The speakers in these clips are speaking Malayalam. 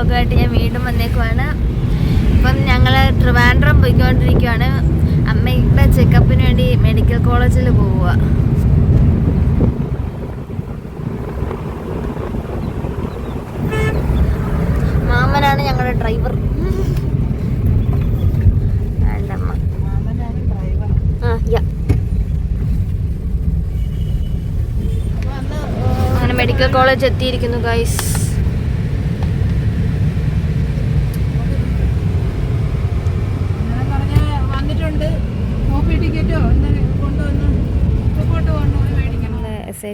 വ്ളോഗായിട്ട് ഞാൻ വീണ്ടും വന്നേക്കുവാണ്. ഇപ്പം ഞങ്ങൾ ട്രിവാൻഡ്രം പോയിക്കൊണ്ടിരിക്കുവാണ്. അമ്മയുടെ ചെക്കപ്പിന് വേണ്ടി മെഡിക്കൽ കോളേജിൽ പോവുക മാമനാണ് ഞങ്ങളുടെ ഡ്രൈവർ മെഡിക്കൽ കോളേജ് എത്തിയിരിക്കുന്നു ഗൈസ്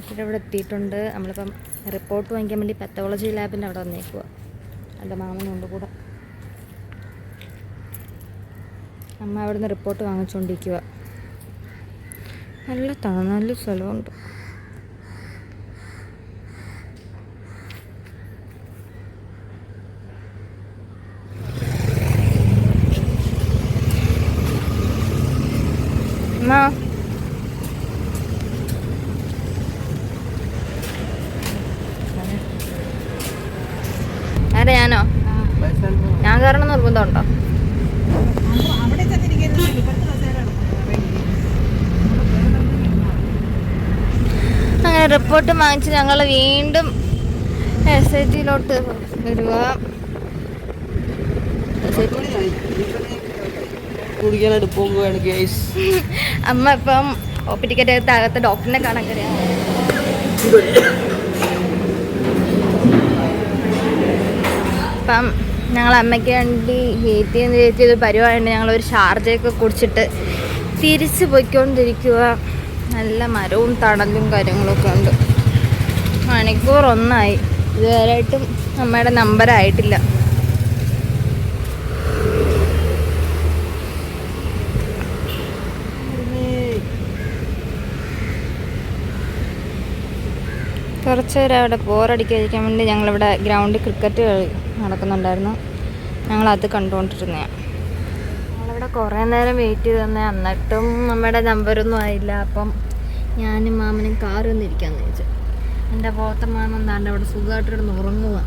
ടിയുടെ അവിടെ എത്തിയിട്ടുണ്ട്. നമ്മളിപ്പം റിപ്പോർട്ട് വാങ്ങിക്കാൻ വേണ്ടി പെത്തോളജി ലാബിന്റെ അവിടെ വന്നേക്കുക എന്റെ മാമനുണ്ട് കൂടെ. അമ്മ അവിടെ നിന്ന് റിപ്പോർട്ട് വാങ്ങിച്ചുകൊണ്ടിരിക്കുക നല്ല തണൽ സ്ഥലമുണ്ട്. അമ്മ ആരെ ഞാനോ ഞാൻ ഇപ്പോഴത്തെ അങ്ങനെ റിപ്പോർട്ട് വാങ്ങിച്ച് ഞങ്ങൾ വീണ്ടും എസ് ഐ ടിയിലോട്ട് വരിക. അമ്മ ഇപ്പം ഒ പി ടിക്കറ്റ് അകത്ത് ഡോക്ടറിനെ കാണാൻ കഴിയാം അപ്പം ഞങ്ങൾ അമ്മയ്ക്ക് വേണ്ടി ഹീറ്റ് ചെയ്യുന്ന ഹീറ്റ് ചെയ്ത് പരിപാടിയുണ്ട്. ഞങ്ങളൊരു ഷാർജയൊക്കെ കുടിച്ചിട്ട് തിരിച്ച് പോയിക്കൊണ്ടിരിക്കുക നല്ല മരവും തണലും കാര്യങ്ങളൊക്കെ ഉണ്ട്. മണിക്കൂർ ഒന്നായി ഇതുവരെയായിട്ടും അമ്മയുടെ നമ്പർ ആയിട്ടില്ല. കുറച്ച് നേരം ബോറടിക്കാതിരിക്കാൻ വേണ്ടി ഞങ്ങളിവിടെ ഗ്രൗണ്ടിൽ ക്രിക്കറ്റ് കളി നടക്കുന്നുണ്ടായിരുന്നു. ഞങ്ങളത് കണ്ടുകൊണ്ടിരുന്നതാണ് ഞങ്ങളിവിടെ കുറേ നേരം വെയിറ്റ് ചെയ്ത് തന്നെ എന്നിട്ടും നമ്മുടെ നമ്പറൊന്നും ആയില്ല. അപ്പം ഞാനും മാമനും കാറൊന്നും ഇരിക്കാമെന്ന് ചോദിച്ചു എന്റെ പോത്ത മാമൻ താണ്ട് അവിടെ സുഖമായിട്ടിരുന്ന് ഉറങ്ങുക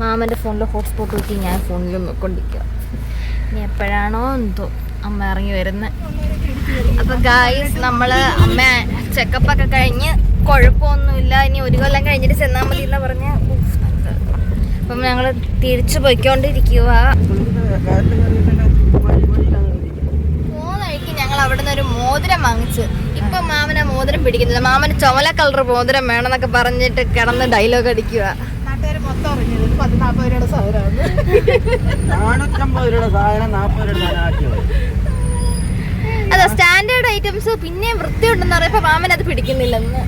മാമന്റെ ഫോണിൽ ഹോട്ട്സ്പോട്ട് നോക്കി ഞാൻ ഫോണിൽ നോക്കൊണ്ടിരിക്കുക ഇനി എപ്പോഴാണോ എന്തോ അമ്മ ഇറങ്ങി വരുന്നത് അപ്പം ഗായ്സ് നമ്മൾ അമ്മ ചെക്കപ്പൊക്കെ കഴിഞ്ഞ് കുഴപ്പമൊന്നുമില്ല. ഇനി ഒരു കൊല്ലം കഴിഞ്ഞിട്ട് ചെന്നാൽ മതി എന്ന് പറഞ്ഞ അപ്പം ഞങ്ങൾ തിരിച്ചു പോയിക്കൊണ്ടിരിക്കുക പോകുന്ന വഴിക്ക് ഞങ്ങൾ അവിടെ നിന്ന് ഒരു മോതിരം വാങ്ങിച്ച്. ഇപ്പൊ മാമനെ മോതിരം പിടിക്കുന്നില്ല മാമന് ചുമല കളർ മോതിരം വേണമെന്നൊക്കെ പറഞ്ഞിട്ട് കിടന്ന് ഡയലോഗ് അടിക്കുക അതെ സ്റ്റാൻഡേർഡ് ഐറ്റംസ് പിന്നെ വൃത്തിയുണ്ടെന്ന് പറയുമ്പോ മാമൻ അത് പിടിക്കുന്നില്ലെന്ന്.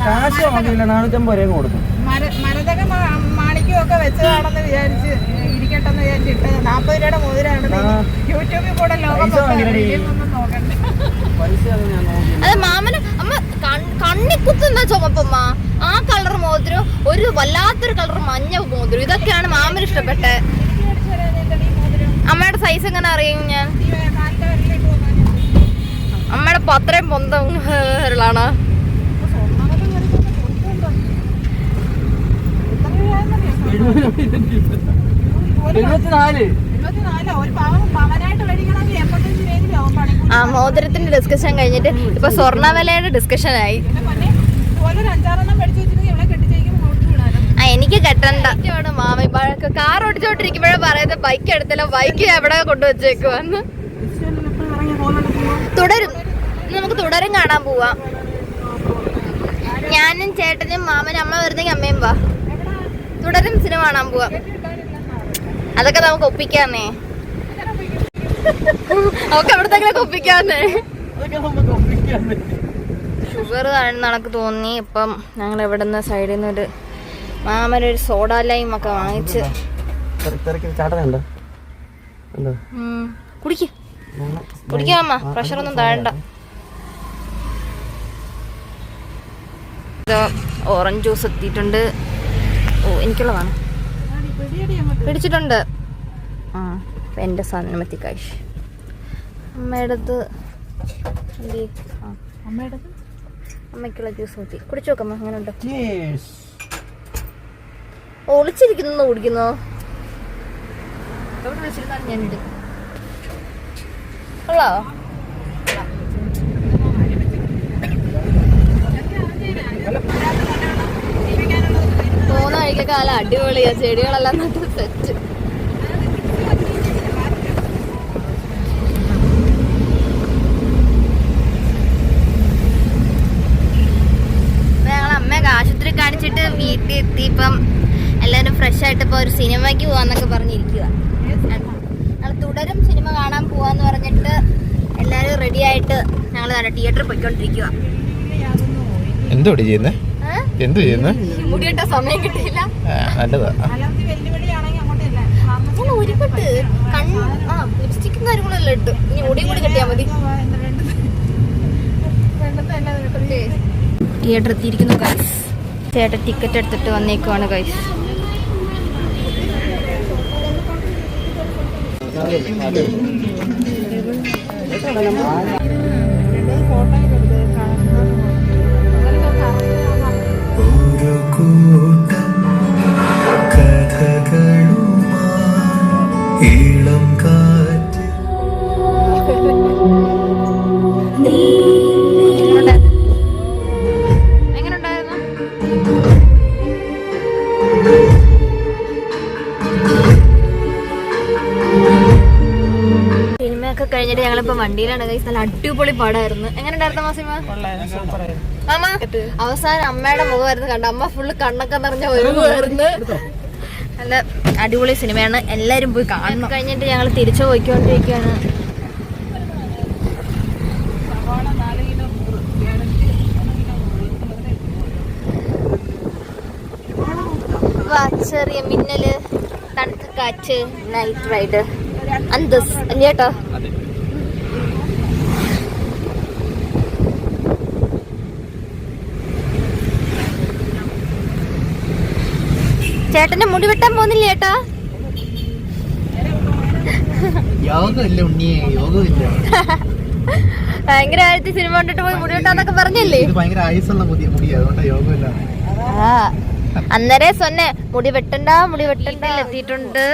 കാശ് വാങ്ങിയില്ല നാനൂറ്റമ്പത് രൂപ കൊടുക്കും മര മരതക മാ- മാണിക്യം ഒക്കെ വെച്ചതാണെന്ന് വിചാരിച്ച് ഇരിക്കട്ടെന്ന് വിചാരിച്ചിട്ട് നാൽപ്പത് രൂപയുടെ മോതിരാണെന്ന്. യൂട്യൂബിൽ കൂടെ ലോകം നോക്കണ്ട. അത് മാമന് അമ്മ കൺ- കണ്ണി കുത്തുന്ന ചുമപ്പമ്മ. ആ കളർ മോതിരം ഒരു വല്ലാത്തൊരു കളർ മഞ്ഞ മോതിരം. ഇതൊക്കെയാണ് മാമന് ഇഷ്ടപ്പെട്ടെ? അമ്മയുടെ സൈസ് എങ്ങനെ അറിയും ഞാൻ? അമ്മയുടെ പത്രയും അത്രയും ആ മോതിരത്തിന്റെ ഡിസ്കഷൻ കഴിഞ്ഞിട്ട് ഇപ്പൊ സ്വർണവിലയുടെ ഡിസ്കഷൻ ആയി. ആ എനിക്ക് കെട്ടണ്ട. മാമി ഇപ്പൊ കാർ ഓടിച്ചോണ്ടിരിക്കുമ്പോഴേ പറയുന്നത് ബൈക്ക് എടുത്തില്ല ബൈക്ക് എവിടെ കൊണ്ടുവച്ചേക്കുവാന്ന്. തുടരും. നമുക്ക് തുടരും കാണാൻ പോവാം. ഞാനും ചേട്ടനും മാമനും അമ്മ വരുന്നെങ്കിൽ അമ്മയും വാ. സിനിമ കാണാൻ പോവാം. അതൊക്കെ നമുക്ക് ഒപ്പിക്കാന്നേ. നമുക്ക് അവിടത്തേക്കൊക്കെ ഒപ്പിക്കാന്നേ. ഷുഗർ താഴ്ന്ന കണക്ക് തോന്നി. ഇപ്പം ഞങ്ങൾ ഇവിടെ നിന്ന് സൈഡിൽ നിന്ന് ഒരു മാമനൊരു സോഡ ലൈം ഒക്കെ വാങ്ങിച്ച്. കുടിക്ക്. കുടിക്കാം അമ്മ പ്രഷർ ഒന്നും താഴണ്ട. ഓറഞ്ച് ജ്യൂസ് എത്തിയിട്ടുണ്ട്. ഓ എനിക്കുള്ളതാണ്. പിടിച്ചിട്ടുണ്ട്. ആ എന്റെ സാധനം എത്തി കാശ് അമ്മയുടേത് എന്ത് അമ്മയുടെ അമ്മയ്ക്കുള്ള ജ്യൂസ് കൂട്ടി കുടിച്ചു നോക്കാം അങ്ങനെ ഉണ്ടോ. ഒളിച്ചിരിക്കുന്നു കുടിക്കുന്നു. എവിടെ വെച്ചിരുന്നാലും ഞാൻ ഇടും. ഉള്ളോ? പോകുന്ന വഴിക്കൊക്കെ നല്ല അടിപൊളിയാ ചെടികളെല്ലാം നട്ട് സെറ്റ്. ഞങ്ങൾ അമ്മയൊക്കെ ആശുപത്രി കാണിച്ചിട്ട് വീട്ടിൽ എത്തി ഇപ്പം എല്ലാവരും ഫ്രഷ് ആയിട്ട് ഇപ്പോൾ ഒരു സിനിമയ്ക്ക് പോവാന്നൊക്കെ പറഞ്ഞിരിക്കുക ഞങ്ങൾ തുടരും സിനിമ കാണാൻ പോവാന്ന് പറഞ്ഞിട്ട് എല്ലാവരും റെഡി ആയിട്ട് ഞങ്ങൾ തിയേറ്ററിൽ പോയിക്കൊണ്ടിരിക്കുക എന്തോടി ചെയ്യുന്നേ? എന്തു ചെയ്യുന്നേ? മുടിയിട്ട സമയം കിട്ടിയില്ല. നല്ലതാ. ഞാൻ ഒരുപെട്ട് കൺ ആ ലിപ്സ്റ്റിക്കും കാര്യങ്ങളെല്ലാം ഇട്ടു. ഇനി മുടിയും കൂടി കെട്ടിയാൽ മതി. തിയേറ്റർ എത്തിയിരിക്കുന്നു ഗൈസ് ചേട്ടൻ ടിക്കറ്റ് എടുത്തിട്ട് വന്നേക്കുവാണ് ഗൈസ് ഒരു സിനിമയൊക്കെ കഴിഞ്ഞിട്ട് ഞങ്ങളിപ്പോ വണ്ടിയിലാണ്. ഗൈസ് നല്ല അടിപൊളി പടമായിരുന്നു. എങ്ങനെയുണ്ടായിരുന്നു മാസിമ മാമ അവസാനം അമ്മയുടെ മുഖമായിരുന്നു കണ്ട. അമ്മ ഫുള്ള് കണ്ണൊക്കെ നിറഞ്ഞ ഒരുമായിരുന്നു നല്ല അടിപൊളി സിനിമയാണ്. എല്ലാരും പോയി കാണണം. കഴിഞ്ഞിട്ട് ഞങ്ങൾ തിരിച്ചു പോയിക്കൊണ്ടിരിക്കുകയാണ് വാ, ചെറിയ മിന്നൽ തണുത്ത കാറ്റ് നൈറ്റ് റൈഡ് അന്തസ് അല്ലേട്ടോ ചേട്ടന്റെ മുടി വെട്ടാൻ പോകുന്നില്ല ചേട്ടാ ഭയങ്കര ആയിട്ട് സിനിമ കണ്ടിട്ട് പോയി മുടി വെട്ടാന്നൊക്കെ പറഞ്ഞല്ലേ? ഭയങ്കര ആയുസുള്ള മുടി മുടി അതുകൊണ്ട് യോഗമില്ല. അന്നേരെ സൊന്നെ മുടി വെട്ടണ്ട മുടി വെട്ടണ്ട. എത്തിയിട്ടുണ്ട്.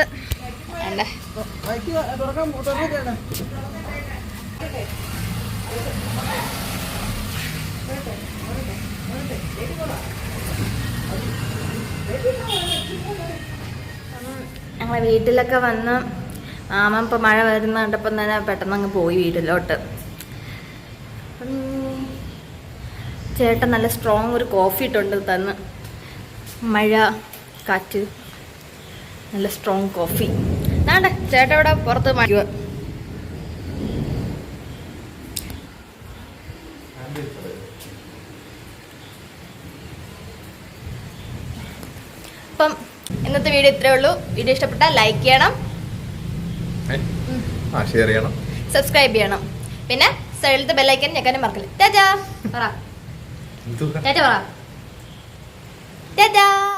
ഞങ്ങളെ വീട്ടിലൊക്കെ വന്ന് മാമ ഇപ്പം മഴ വരുന്ന കണ്ടപ്പം തന്നെ പെട്ടെന്ന് അങ്ങ് പോയി വീട്ടിലോട്ട്. ചേട്ടൻ നല്ല സ്ട്രോങ് ഒരു കോഫി ഇട്ടുണ്ട് തന്ന്. മഴ കാറ്റ് നല്ല സ്ട്രോങ് കോഫി നാണ്ട ചേട്ടൻ ഇവിടെ പുറത്ത് മഴ അപ്പം ഇന്നത്തെ വീഡിയോ ഇത്രേ ഉള്ളൂ. വീഡിയോ ഇഷ്ടപ്പെട്ടാൽ ലൈക്ക് ചെയ്യണം. ഷെയർ ചെയ്യണം. സബ്സ്ക്രൈബ് ചെയ്യണം. പിന്നെ സൈഡിലത്തെ ബെല്ലൈക്കൻ ഞെക്കാനും മറക്കില്ല. ചേച്ചാ പറ. ചേച്ചാ ടാറ്റ പറ ടാറ്റാ